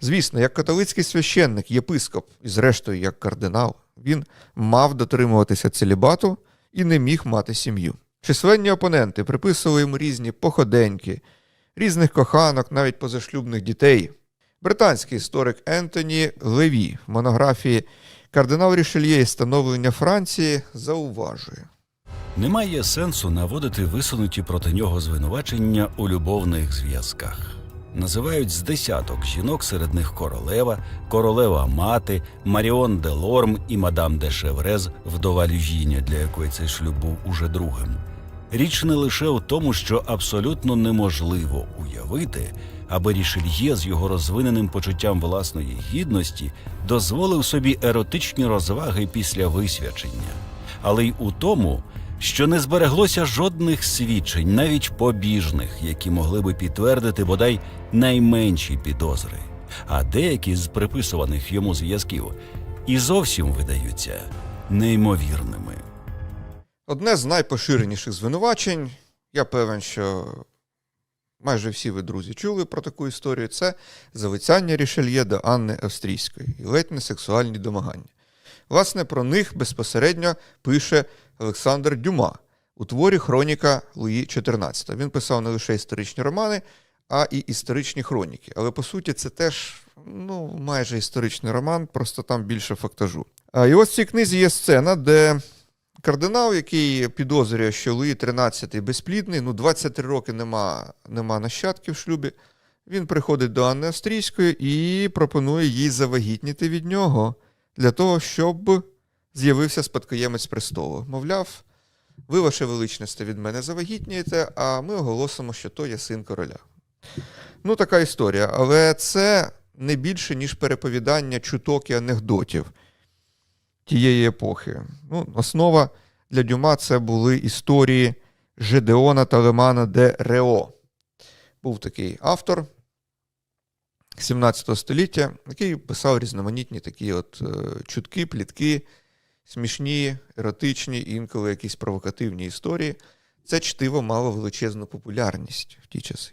Звісно, як католицький священник, єпископ і, зрештою, як кардинал, він мав дотримуватися целібату і не міг мати сім'ю. Численні опоненти приписували йому різні походеньки, різних коханок, навіть позашлюбних дітей. Британський історик Ентоні Леві в монографії Кардинал Рішельє і становлення Франції зауважує. Немає сенсу наводити висунуті проти нього звинувачення у любовних зв'язках. Називають з десяток жінок, серед них королева, королева мати, Маріон де Лорм і мадам де Шеврез, вдова Люжіня, для якої цей шлюб був уже другим. Річ не лише у тому, що абсолютно неможливо уявити, аби Рішельє з його розвиненим почуттям власної гідності дозволив собі еротичні розваги після висвячення, але й у тому, що не збереглося жодних свідчень, навіть побіжних, які могли би підтвердити бодай найменші підозри, а деякі з приписуваних йому зв'язків і зовсім видаються неймовірними. Одне з найпоширеніших звинувачень, я певен, що майже всі ви, друзі, чули про таку історію, це залицяння Рішельє до Анни Австрійської і ледь не сексуальні домагання. Власне, про них безпосередньо пише Олександр Дюма у творі Хроніка Луї XIV. Він писав не лише історичні романи, а і історичні хроніки. Але по суті, це теж ну, майже історичний роман, просто там більше фактажу. І ось в цій книзі є сцена, де кардинал, який підозрює, що Луї XIII безплідний, ну 23 роки нема, нема нащадків в шлюбі. Він приходить до Анни Австрійської і пропонує їй завагітніти від нього для того, щоб з'явився спадкоємець престолу. Мовляв, ви, ваше величність, від мене завагітнієте, а ми оголосимо, що то є син короля. Ну, така історія. Але це не більше, ніж переповідання чуток і анекдотів тієї епохи. Ну, основа для Дюма це були історії Жедеона Талемана де Рео. Був такий автор 17 століття, який писав різноманітні такі от е, чутки, плітки, смішні, еротичні, інколи якісь провокативні історії. Це чтиво мало величезну популярність в ті часи.